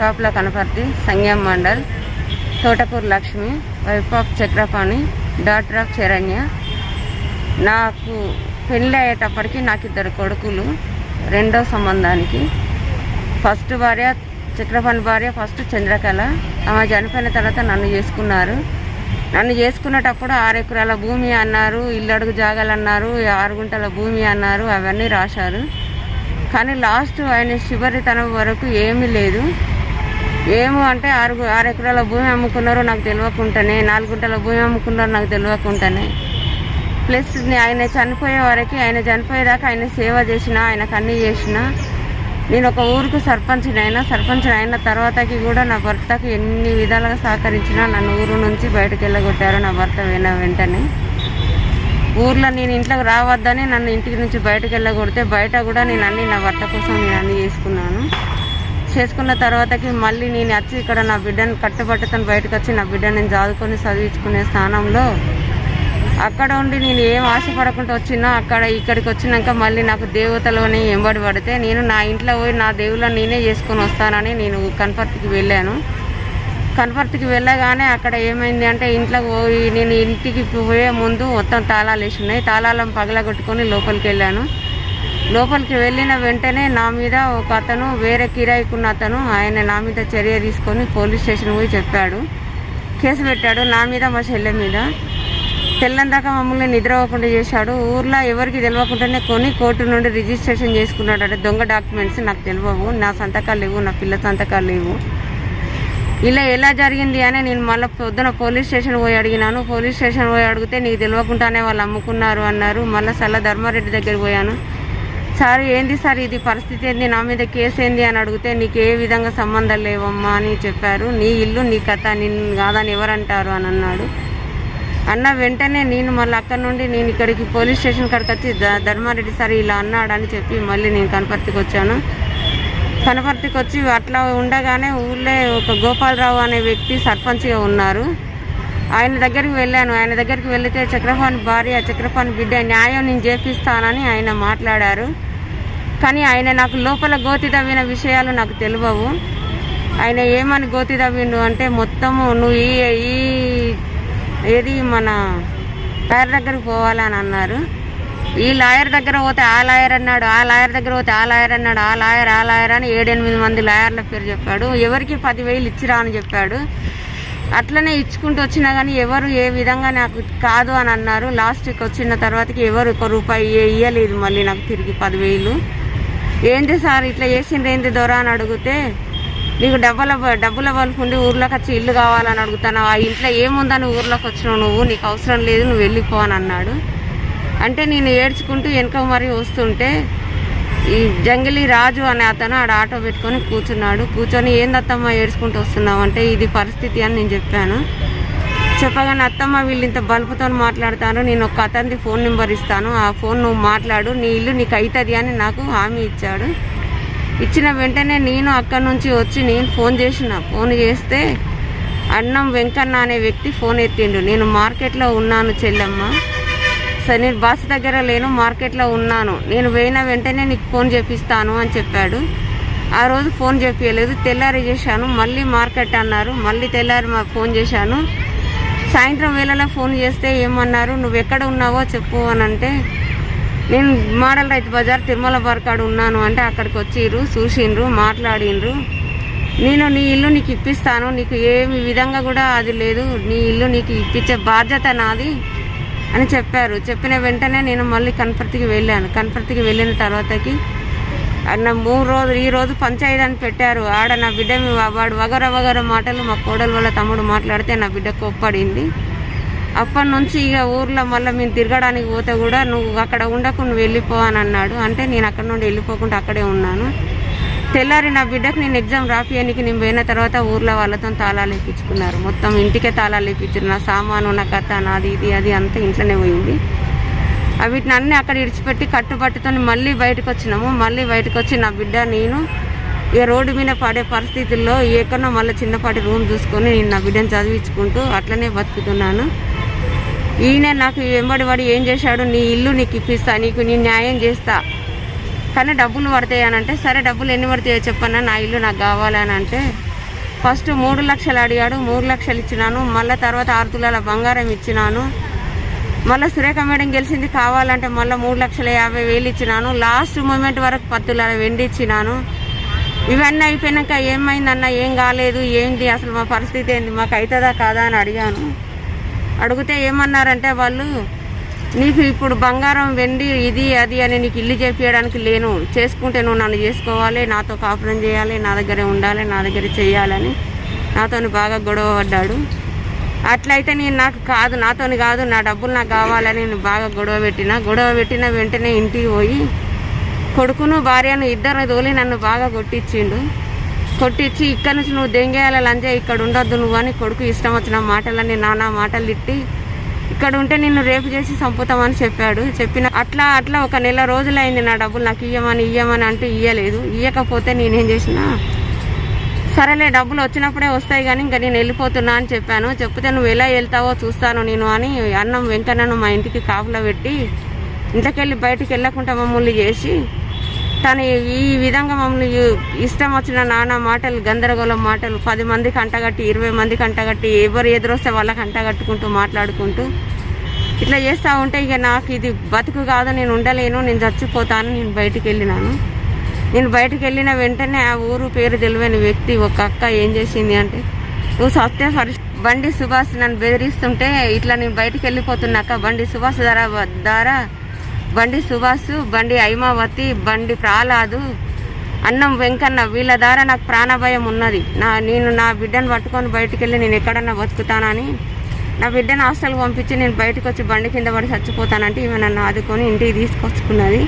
Kapula Kanaparthi Sangam mandal Thotapur Lakshmi wife of Chakrapani daughter of Charanya. నాకు పెళ్ళి అయ్యేటప్పటికి నాకు ఇద్దరు కొడుకులు రెండో సంబంధానికి. ఫస్ట్ భార్య చక్రపాణి భార్య ఫస్ట్ చంద్రకళ. ఆమె చనిపోయిన తర్వాత నన్ను చేసుకున్నారు. నన్ను చేసుకునేటప్పుడు ఆరు ఎకరాల భూమి అన్నారు ఇల్లు అడుగు జాగాలన్నారు ఆరు గుంటల భూమి అన్నారు అవన్నీ రాశారు. కానీ లాస్ట్ ఆయన చివరితనం వరకు ఏమీ లేదు. ఏమో అంటే ఆరు ఆరు ఎకరాల భూమి అమ్ముకున్నారో నాకు తెలియకుండానే. నాలుగు గుంటల భూమి అమ్ముకున్నారో నాకు తెలియకుండానే. ప్లస్ ఆయన చనిపోయే వరకు ఆయన చనిపోయేదాకా ఆయన సేవ చేసిన ఆయనకు అన్నీ చేసిన. నేను ఒక ఊరికి సర్పంచ్ అయినా సర్పంచ్ అయిన తర్వాతకి కూడా నా భర్తకి ఎన్ని విధాలుగా సహకరించినా నన్ను ఊరు నుంచి బయటకు వెళ్ళగొట్టారు నా భర్త విన వెంటనే. ఊర్లో నేను ఇంట్లోకి రావద్దని నన్ను ఇంటికి నుంచి బయటకు వెళ్ళగొడితే బయట కూడా నేను అన్ని నా భర్త కోసం నేను అన్ని చేసుకున్నాను. చేసుకున్న తర్వాతకి మళ్ళీ నేను వచ్చి ఇక్కడ నా బిడ్డను కట్టుబట్టుకొని బయటకు వచ్చి నా బిడ్డని నేను చదువుకొని చదివించుకునే స్థానంలో అక్కడ ఉండి నేను ఏం ఆశపడకుండా వచ్చినా అక్కడ ఇక్కడికి వచ్చినాక మళ్ళీ నాకు దేవతలోనే ఎంబడి పడితే నేను నా ఇంట్లో పోయి నా దేవుళ్ళని నేనే చేసుకొని వస్తానని నేను కనపర్తికి వెళ్ళాను. కనపర్తికి వెళ్ళగానే అక్కడ ఏమైంది అంటే ఇంట్లోకి పోయి నేను ఇంటికి పోయే ముందు మొత్తం తాళాలు వేసి ఉన్నాయి. తాళాలను పగలగొట్టుకొని లోపలికి వెళ్ళాను. లోపలికి వెళ్ళిన వెంటనే నా మీద ఒక అతను వేరే కిరాయికున్న అతను ఆయన నా మీద చర్య తీసుకొని పోలీస్ స్టేషన్ పోయి చెప్పాడు. కేసు పెట్టాడు నా మీద మా చెల్లె మీద. తెల్లందాకా మమ్మల్ని నిద్రపోకుండా చేశాడు. ఊర్లో ఎవరికి తెలియకుండానే కొని కోర్టు నుండి రిజిస్ట్రేషన్ చేసుకున్నాడు అంటే దొంగ డాక్యుమెంట్స్ నాకు తెలియవు నా సంతకాలు లేవు నా పిల్ల సంతకాలు లేవు. ఇలా ఎలా జరిగింది అని నేను మళ్ళీ పొద్దున పోలీస్ స్టేషన్ పోయి అడిగినాను. పోలీస్ స్టేషన్ పోయి అడిగితే నీకు తెలియకుండానే వాళ్ళు అమ్ముకున్నారు అన్నారు. మళ్ళీ సల్ల ధర్మారెడ్డి దగ్గరికి పోయాను. సార్ ఏంది సార్? ఇది పరిస్థితి ఏంది? నా మీద కేసు ఏంది? అని అడిగితే నీకు ఏ విధంగా సంబంధం లేవమ్మా? అని చెప్పారు. నీ ఇల్లు నీ కథ నిన్ను కాదని ఎవరంటారు? అని అన్నాడు. అన్న వెంటనే నేను మళ్ళీ అక్కడ నుండి నేను ఇక్కడికి పోలీస్ స్టేషన్ కాడికి వచ్చి ధర్మారెడ్డి సార్ ఇలా అన్నాడు అని చెప్పి మళ్ళీ నేను కనపర్తికి వచ్చాను. కనపర్తికి వచ్చి అట్లా ఉండగానే ఊళ్ళో ఒక గోపాలరావు అనే వ్యక్తి సర్పంచ్గా ఉన్నారు. ఆయన దగ్గరికి వెళ్ళాను. ఆయన దగ్గరికి వెళితే చక్రపాణి భార్య చక్రపాణి బిడ్డ న్యాయం నేను చేపిస్తానని ఆయన మాట్లాడారు. కానీ ఆయన నాకు లోపల గోతి తవ్విన విషయాలు నాకు తెలియవు. ఆయన ఏమని గోతి తవ్విండు అంటే మొత్తము నువ్వు ఈ ఈ ఏది మన లాయర్ దగ్గరికి పోవాలని అన్నారు. ఈ లాయర్ దగ్గర పోతే ఆ లాయర్ అన్నాడు ఆ లాయర్ దగ్గర పోతే ఆ లాయర్ అన్నాడు ఆ లాయర్ ఆ లాయర్ అని ఏడెనిమిది మంది లాయర్ల పేరు చెప్పాడు. ఎవరికి పదివేలు ఇచ్చిరా అని చెప్పాడు. అట్లనే ఇచ్చుకుంటూ వచ్చినా కానీ ఎవరు ఏ విధంగా నాకు కాదు అని అన్నారు. లాస్ట్కి వచ్చిన తర్వాతకి ఎవరు ఒక రూపాయి ఇయ్యలేదు మళ్ళీ నాకు తిరిగి పదివేలు. ఏంది సార్ ఇట్లా చేసింది ఏంది దొర అని అడిగితే నీకు డబ్బుల డబ్బుల బలుపు ఉండి ఊర్లోకి వచ్చి ఇల్లు కావాలని అడుగుతాను ఆ ఇంట్లో ఏముందని ఊర్లోకి వచ్చినావు నువ్వు? నీకు అవసరం లేదు నువ్వు వెళ్ళిపో అని అన్నాడు. అంటే నేను ఏడ్చుకుంటూ వెనక మరి వస్తుంటే ఈ జంగిలీ రాజు అనే అతను ఆడ ఆటో పెట్టుకొని కూర్చున్నాడు. కూర్చొని ఏందత్తమ్మ ఏడ్చుకుంటూ వస్తున్నావు? అంటే ఇది పరిస్థితి అని నేను చెప్పాను. చెప్పగానే అత్తమ్మ వీళ్ళు ఇంత బల్బుతో మాట్లాడతారు నేను ఒక అతనిది ఫోన్ నెంబర్ ఇస్తాను ఆ ఫోన్ నువ్వు మాట్లాడు నీ ఇల్లు నీకు అవుతుంది అని నాకు హామీ ఇచ్చాడు. ఇచ్చిన వెంటనే నేను అక్కడి నుంచి వచ్చి నేను ఫోన్ చేసిన. ఫోన్ చేస్తే అన్నం వెంకన్న అనే వ్యక్తి ఫోన్ ఎత్తిండు. నేను మార్కెట్లో ఉన్నాను చెల్లెమ్మ. సరే నేను బస్ దగ్గర లేను మార్కెట్లో ఉన్నాను. నేను పోయిన వెంటనే నీకు ఫోన్ చేపిస్తాను అని చెప్పాడు. ఆ రోజు ఫోన్ చెప్పలేదు తెల్లారి చేశాను మళ్ళీ మార్కెట్ అన్నారు. మళ్ళీ తెల్లారి ఫోన్ చేశాను. సాయంత్రం వేళలో ఫోన్ చేస్తే ఏమన్నారు నువ్వు ఎక్కడ ఉన్నావో చెప్పు అని అంటే నేను మోడల్ రైతు బజార్ తిరుమల బర్కాడు ఉన్నాను అంటే అక్కడికి వచ్చిర్రు చూసిండ్రు మాట్లాడిండ్రు. నేను నీ ఇల్లు నీకు ఇప్పిస్తాను నీకు ఏమి విధంగా కూడా అది లేదు నీ ఇల్లు నీకు ఇప్పించే బాధ్యత నాది అని చెప్పారు. చెప్పిన వెంటనే నేను మళ్ళీ కనపర్తికి వెళ్ళాను. కనపర్తికి వెళ్ళిన తర్వాతకి అన్న మూడు రోజులు ఈ రోజు పంచాయతీ అని పెట్టారు. ఆడ నా బిడ్డ వాడు వగర వగర మాటలు మా కోడలు వాళ్ళ తమ్ముడు మాట్లాడితే నా బిడ్డ కోప్పడింది. అప్పటి నుంచి ఇక ఊర్లో మళ్ళీ మేము తిరగడానికి పోతే కూడా నువ్వు అక్కడ ఉండకు నువ్వు వెళ్ళిపో అని అన్నాడు. అంటే నేను అక్కడ నుండి వెళ్ళిపోకుండా అక్కడే ఉన్నాను. తెల్లారి నా బిడ్డకు నేను ఎగ్జామ్ రాపియనికి నేను పోయిన తర్వాత ఊర్లో వాళ్ళతో తాళాలు ఇప్పించుకున్నారు మొత్తం ఇంటికే తాళాలు ఇప్పించారు నా సామాను నా కథ నాది ఇది అది అంతా ఇంట్లోనే పోయింది వీటిని అన్నీ అక్కడ ఇడిచిపెట్టి కట్టుబట్టుతో మళ్ళీ బయటకు వచ్చినాము మళ్ళీ బయటకు వచ్చి నా బిడ్డ నేను ఇక రోడ్డు మీద పడే పరిస్థితుల్లో ఎక్కడో మళ్ళీ చిన్నపాటి రూమ్ చూసుకొని నేను నా బిడ్డను చదివించుకుంటూ అట్లనే బతుకుతున్నాను. ఈయన నాకు వెంబడి వాడు ఏం చేశాడు? నీ ఇల్లు నీకు ఇప్పిస్తా నీకు నీ న్యాయం చేస్తా. కానీ డబ్బులు పడతాయి అని అంటే సరే డబ్బులు ఎన్ని పడతాయో చెప్పన్నా నా ఇల్లు నాకు కావాలని అంటే ఫస్ట్ మూడు లక్షలు అడిగాడు. మూడు లక్షలు ఇచ్చినాను. మళ్ళీ తర్వాత ఆరు తులాల బంగారం ఇచ్చినాను. మళ్ళీ సురేఖ మేడం గెలిచింది కావాలంటే మళ్ళీ మూడు లక్షల యాభై వేలు ఇచ్చినాను. లాస్ట్ మూమెంట్ వరకు పత్తుల వెండి ఇచ్చినాను. ఇవన్నీ అయిపోయినాక ఏమైందన్న ఏం కాలేదు ఏంటి అసలు మా పరిస్థితి ఏంటి మాకు అవుతుందా కాదా అని అడిగాను. అడిగితే ఏమన్నారంటే వాళ్ళు నీకు ఇప్పుడు బంగారం వెండి ఇది అది అని నీకు ఇల్లు చేపించడానికి లేను. చేసుకుంటే నువ్వు నన్ను చేసుకోవాలి నాతో కాపురం చేయాలి నా దగ్గరే ఉండాలి నా దగ్గర చేయాలని నాతోని బాగా గొడవ పడ్డాడు. అట్లయితే నేను నాకు కాదు నాతోని కాదు నా డబ్బులు నాకు కావాలని నేను బాగా గొడవ పెట్టిన. గొడవ పెట్టిన వెంటనే ఇంటికి పోయి కొడుకును భార్యను ఇద్దరిని తోలి నన్ను బాగా కొట్టించిండు. కొట్టించి ఇక్కడ నుంచి నువ్వు దెంగేయాల లంజా ఇక్కడ ఉండొద్దు నువ్వు అని కొడుకు ఇష్టం వచ్చిన మాటలన్నీ నానా మాటలు తిట్టి ఇక్కడ ఉంటే నిన్ను రేపు చేసి చంపుతామని చెప్పాడు. చెప్పిన అట్లా అట్లా ఒక నెల రోజులైంది నా డబ్బులు నాకు ఇయ్యమని ఇయ్యమని అంటూ ఇయ్యలేదు. ఇయ్యకపోతే నేనేం చేసినా సరేలే డబ్బులు వచ్చినప్పుడే వస్తాయి కానీ ఇంకా నేను వెళ్ళిపోతున్నా అని చెప్పాను. చెప్తే నువ్వు ఎలా వెళ్తావో చూస్తాను నేను అని అన్నం వెంకన్నను మా ఇంటికి కాపులో పెట్టి ఇంట్లోకెళ్ళి బయటికి వెళ్ళకుండా మమ్మల్ని చేసి తను ఈ విధంగా మమ్మల్ని ఇష్టం వచ్చిన నానా మాటలు గందరగోళం మాటలు పది మందికి అంటగట్టి ఇరవై మందికి అంటగట్టి ఎవరు ఎదురొస్తే వాళ్ళకి అంటగట్టుకుంటూ మాట్లాడుకుంటూ ఇట్లా చేస్తూ ఉంటే ఇక నాకు ఇది బతుకు కాదు నేను ఉండలేను నేను చచ్చిపోతాను నేను బయటికి వెళ్ళినాను. నేను బయటకు వెళ్ళిన వెంటనే ఆ ఊరు పేరు తెలియని వ్యక్తి ఒక అక్క ఏం చేసింది అంటే నువ్వు సత్య పరి బండి సుభాష్ నన్ను బెదిరిస్తుంటే ఇట్లా నేను బయటికి వెళ్ళిపోతున్నాక బండి సుభాష్ ధర ద్వారా బండి సుభాష్ బండి ఐమావతి బండి ప్రహ్లాదు అన్నం వెంకన్న వీళ్ళ ద్వారా నాకు ప్రాణభయం ఉన్నది. నా నేను నా బిడ్డను పట్టుకొని బయటకు వెళ్ళి నేను ఎక్కడన్నా బతుకుతానని నా బిడ్డను హాస్టల్కి పంపించి నేను బయటకు వచ్చి బండి కింద పడి చచ్చిపోతానంటే ఈమె నన్ను ఆదుకొని ఇంటికి తీసుకొచ్చుకున్నది.